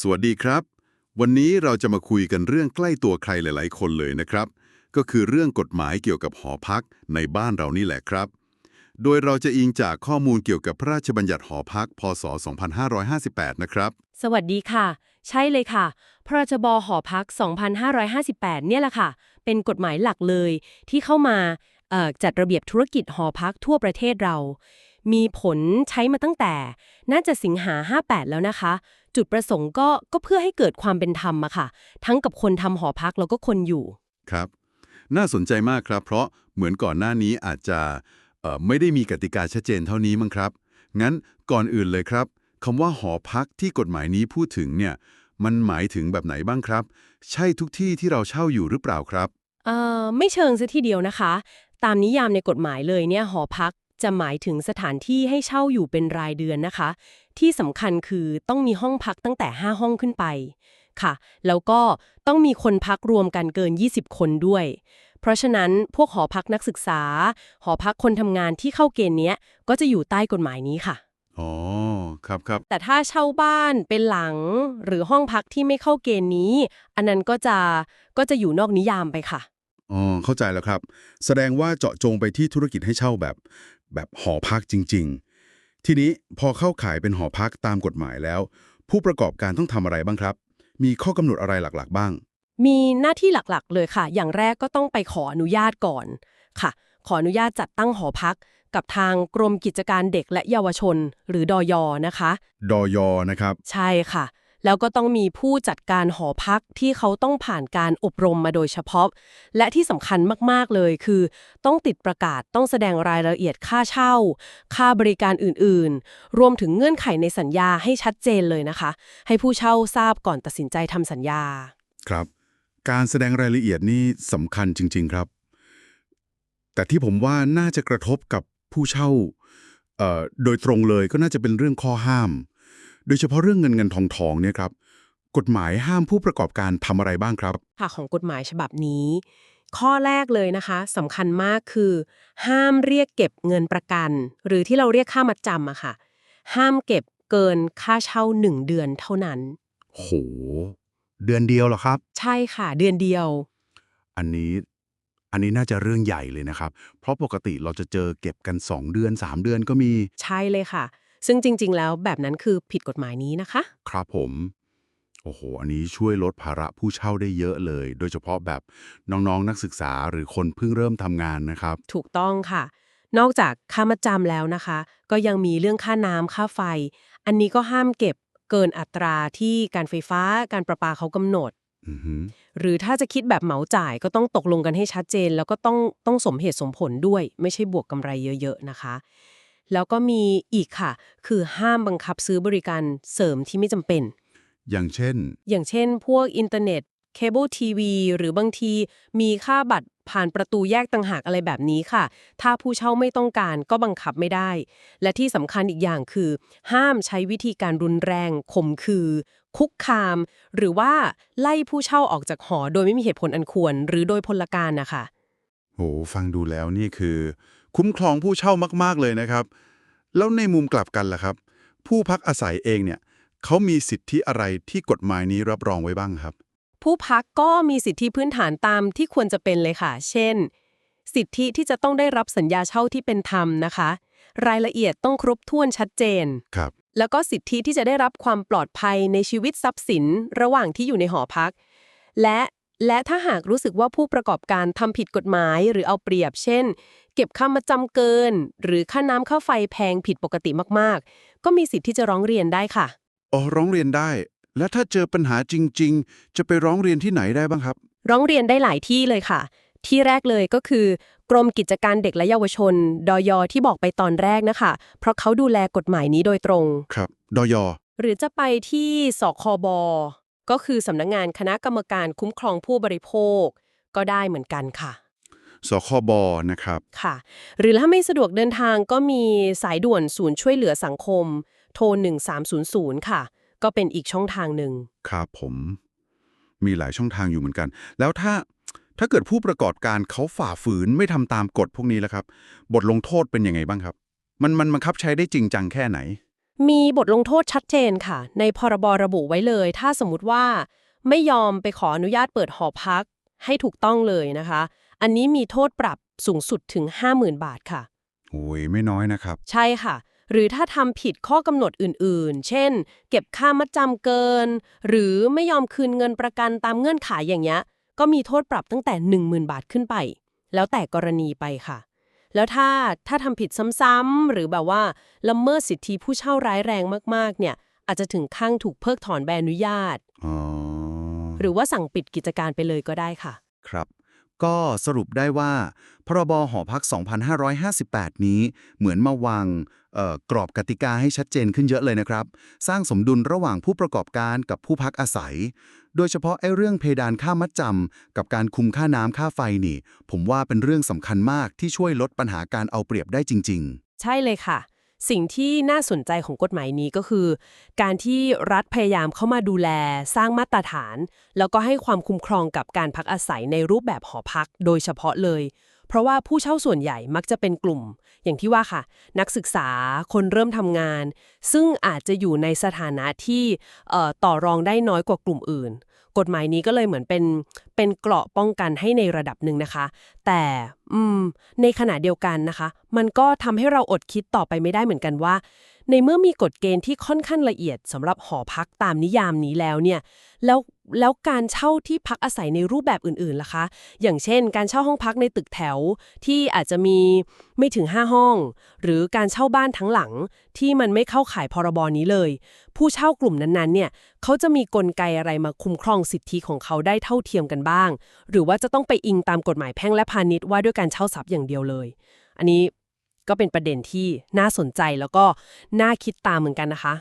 สวัสดีครับ วันนี้เราจะมาคุยกันเรื่องใกล้ตัวใครหลาย ๆ คนเลยนะครับ ก็คือเรื่องกฎหมายเกี่ยวกับหอพักในบ้านเรานี่แหละครับ โดยเราจะอิงจากข้อมูลเกี่ยวกับพระราชบัญญัติหอพัก พศ 2558 นะครับ สวัสดีค่ะ ใช่เลยค่ะ พระราชบหอพัก 2558 เนี่ยแหละค่ะ เป็นกฎหมายหลักเลยที่เข้ามาจัดระเบียบธุรกิจหอพักทั่วประเทศเรา มีผลใช้มาตั้งแต่ น่าจะสิงหา 58 แล้วนะคะ จุดประสงค์ก็ก็เพื่อให้เกิดความเป็นธรรมอะค่ะ ทั้งกับคนทำหอพักแล้วก็คนอยู่ ครับ น่าสนใจมากครับ เพราะเหมือนก่อนหน้านี้อาจจะเอ่อไม่ได้มีกติกาชัดเจนเท่านี้มั้งครับ งั้นก่อนอื่นเลยครับคำว่าหอพักที่กฎหมายนี้พูดถึงเนี่ย มันหมายถึงแบบไหนบ้างครับ ใช่ทุกที่ที่เราเช่าอยู่หรือเปล่าครับ เอ่อไม่เชิงซะทีเดียวนะคะ ตามนิยามในกฎหมายเลยเนี่ยหอพัก จะหมายถึงสถานที่ให้เช่าอยู่เป็นรายเดือนนะคะ ที่สำคัญคือต้องมีห้องพักตั้งแต่ 5 ห้องขึ้นไปค่ะ แล้วก็ต้องมีคนพักรวมกันเกิน 20 คนด้วย เพราะฉะนั้นพวกหอพักนักศึกษา หอพักคนทำงานที่เข้าเกณฑ์เนี้ยก็จะอยู่ใต้กฎหมายนี้ค่ะ อ๋อ ครับครับ แต่ถ้าเช่าบ้านเป็นหลัง หรือห้องพักที่ไม่เข้าเกณฑ์นี้ อันนั้นก็จะก็จะอยู่นอกนิยามไปค่ะ อ๋อ เข้าใจแล้วครับ แสดงว่าเจาะจงไปที่ธุรกิจให้เช่าแบบ แบบหอพักจริง ๆ ทีนี้พอเข้าขายเป็นหอพักตามกฎหมายแล้ว ผู้ประกอบการต้องทำอะไรบ้างครับ มีข้อกำหนดอะไรหลักๆ บ้าง มีหน้าที่หลักๆ เลยค่ะ อย่างแรกก็ต้องไปขออนุญาตก่อนค่ะ ขออนุญาตจัดตั้งหอพัก กับทางกรมกิจการเด็กและเยาวชน หรือดอยนะคะ ดอยอนะครับ ใช่ค่ะ แล้วก็ต้องมีผู้จัดการหอพักที่เขาต้องผ่านการอบรมมาโดยเฉพาะ และที่สำคัญมาก ๆ เลยคือ ต้องติดประกาศต้องแสดงรายละเอียดค่าเช่า ค่าบริการอื่น ๆ รวมถึงเงื่อนไขในสัญญาให้ชัดเจนเลยนะคะ ให้ผู้เช่าทราบก่อนตัดสินใจทำสัญญา ครับ การแสดงรายละเอียดนี่สำคัญจริง ๆ ครับ แต่ที่ผมว่าน่าจะกระทบกับผู้เช่าเอ่อโดยตรงเลยก็น่าจะเป็นเรื่องข้อห้าม โดยเฉพาะเรื่องเงินเงินทองทองเนี่ยครับกฎหมายห้ามผู้ประกอบการทำอะไรบ้างครับค่ะของกฎหมายฉบับนี้ ข้อแรกเลยนะคะสำคัญมากคือ ห้ามเรียกเก็บเงินประกัน หรือที่เราเรียกค่ามัดจำอะค่ะ ห้ามเก็บเกินค่าเช่าหนึ่งเดือนเท่านั้น โห เดือนเดียวเหรอครับ ใช่ค่ะเดือนเดียว อันนี้ อันนี้น่าจะเรื่องใหญ่เลยนะครับ เพราะปกติเราจะเจอเก็บกัน 2 เดือน 3 เดือนก็มี ใช่เลยค่ะ ซึ่งจริง ๆ แล้วแบบนั้นคือผิดกฎหมายนี้นะคะ ครับผม โอ้โห อันนี้ช่วยลดภาระผู้เช่าได้เยอะเลย โดยเฉพาะแบบน้องๆ นักศึกษาหรือคนเพิ่งเริ่มทำงานนะครับ ถูกต้องค่ะ นอกจากค่ามัดจำแล้วนะคะ ก็ยังมีเรื่องค่าน้ำค่าไฟ อันนี้ก็ห้ามเก็บเกินอัตราที่การไฟฟ้าการประปาเขากำหนดอือหือหรือถ้าจะคิดแบบเหมาจ่ายก็ต้องตกลงกันให้ชัดเจน แล้วก็ต้องต้องสมเหตุสมผลด้วย ไม่ใช่บวกกำไรเยอะ ๆ นะคะ แล้วก็มีอีกค่ะ คือห้ามบังคับซื้อบริการเสริมที่ไม่จำเป็น อย่างเช่น อย่างเช่น พวกอินเทอร์เน็ต เคเบิลทีวี หรือบางทีมีค่าบัตรผ่านประตูแยกต่างหากอะไรแบบนี้ค่ะ ถ้าผู้เช่าไม่ต้องการก็บังคับไม่ได้ และที่สำคัญอีกอย่างคือ ห้ามใช้วิธีการรุนแรงข่มขือ คุกคาม หรือว่าไล่ผู้เช่าออกจากหอโดยไม่มีเหตุผลอันควร หรือโดยพลการนะคะ โห ฟังดูแล้วนี่คือ คุ้มครองผู้เช่ามาก ๆ เลยนะครับ แล้วในมุมกลับกันล่ะครับ ผู้พักอาศัยเองเนี่ยเขามีสิทธิอะไรที่กฎหมายนี้รับรองไว้บ้างครับ ผู้พักก็มีสิทธิพื้นฐานตามที่ควรจะเป็นเลยค่ะ เช่น สิทธิที่จะต้องได้รับสัญญาเช่าที่เป็นธรรมนะคะ รายละเอียดต้องครบถ้วนชัดเจนครับแล้วก็สิทธิที่จะได้รับความปลอดภัยในชีวิตทรัพย์สินระหว่างที่อยู่ในหอพัก และและถ้าหากรู้สึกว่าผู้ประกอบการทำผิดกฎหมายหรือเอาเปรียบ เช่น เก็บค่ามาจำเกิน หรือค่าน้ำค่าไฟแพงผิดปกติมากๆ ก็มีสิทธิ์ที่จะร้องเรียนได้ค่ะ อ๋อร้องเรียนได้ และถ้าเจอปัญหาจริง ๆ จะไปร้องเรียนที่ไหนได้บ้างครับ ร้องเรียนได้หลายที่เลยค่ะ ที่แรกเลยก็คือ กรมกิจการเด็กและเยาวชน ดยที่บอกไปตอนแรกนะคะ เพราะเขาดูแลกฎหมายนี้โดยตรง ครับดอยอหรือจะไปที่สคบก็คือสำนักงงานคณะกรรมการคุ้มครองผู้บริโภค ก็ได้เหมือนกันค่ะ สคบนะครับ ค่ะ หรือถ้าไม่สะดวกเดินทางก็มีสายด่วนศูนย์ช่วยเหลือสังคม โทร 1300 ค่ะ ก็เป็นอีกช่องทางหนึ่งครับผม มีหลายช่องทางอยู่เหมือนกัน แล้วถ้าถ้าเกิดผู้ประกอบการเขาฝ่าฝืนไม่ทำตามกฎพวกนี้แล้วครับ บทลงโทษเป็นยังไงบ้างครับ มันมันบังคับใช้ได้จริงจังแค่ไหน มีบทลงโทษชัดเจนค่ะ ในพรบระบุไว้เลย ถ้าสมมติว่าไม่ยอมไปขออนุญาตเปิดหอพักให้ถูกต้องเลยนะคะ อันนี้มีโทษปรับสูงสุดถึง 50,000 บาทค่ะ โอ้ยไม่น้อยนะครับ ใช่ค่ะ หรือถ้าทำผิดข้อกำหนดอื่นๆ เช่น เก็บค่ามัดจำเกิน หรือไม่ยอมคืนเงินประกันตามเงื่อนไขอย่างเงี้ย ก็มีโทษปรับตั้งแต่ 10,000 บาทขึ้นไป แล้วแต่กรณีไปค่ะ แล้วถ้าถ้าทำผิดซ้ำๆหรือแบบว่าละเมิดสิทธิผู้เช่าร้ายแรงมากๆ เนี่ย อาจจะถึงขั้นถูกเพิกถอนใบอนุญาตอ๋อหรือว่าสั่งปิดกิจการไปเลยก็ได้ค่ะ ครับ ก็สรุปได้ว่า พรบหอพัก 2558 นี้เหมือนมาวางกรอบกติกาให้ชัดเจนขึ้นเยอะเลยนะครับ สร้างสมดุลระหว่างผู้ประกอบการกับผู้พักอาศัย โดยเฉพาะไอ้เรื่องเพดานค่ามัดจำกับการคุมค่าน้ำค่าไฟนี่ ผมว่าเป็นเรื่องสำคัญมากที่ช่วยลดปัญหาการเอาเปรียบได้จริง ๆ ใช่เลยค่ะ สิ่งที่น่าสนใจของกฎหมายนี้ก็คือ การที่รัฐพยายามเข้ามาดูแลสร้างมาตรฐาน แล้วก็ให้ความคุ้มครองกับการพักอาศัยในรูปแบบหอพักโดยเฉพาะเลย เพราะว่าผู้เช่าส่วนใหญ่มักจะเป็นกลุ่ม อย่างที่ว่าค่ะ นักศึกษาคนเริ่มทำงาน ซึ่งอาจจะอยู่ในสถานะที่ต่อรองได้น้อยกว่ากลุ่มอื่น กฎหมายนี้ก็เลยเหมือนเป็นเป็นเกราะป้องกันให้ในระดับหนึ่งนะคะ แต่อืมในขณะเดียวกันนะคะ มันก็ทำให้เราอดคิดต่อไปไม่ได้เหมือนกันว่า ในเมื่อมีกฎเกณฑ์ที่ค่อนข้างละเอียดสำหรับหอพักตามนิยามนี้แล้วเนี่ยแล้วแล้วการเช่าที่พักอาศัยในรูปแบบอื่นๆล่ะคะ อย่างเช่น การเช่าห้องพักในตึกแถวที่อาจจะมีไม่ถึง 5 ห้อง หรือการเช่าบ้านทั้งหลังที่มันไม่เข้าข่ายพรบนี้เลย ผู้เช่ากลุ่มนั้นๆเนี่ยเขาจะมีกลไกอะไรมาคุ้มครองสิทธิของเขาได้เท่าเทียมกันบ้าง หรือว่าจะต้องไปอิงตามกฎหมายแพ่งและพาณิชย์ว่าด้วยการเช่าทรัพย์อย่างเดียวเลย อันนี้ ก็เป็นประเด็นที่น่าสนใจแล้วก็น่าคิดตามเหมือนกันนะคะ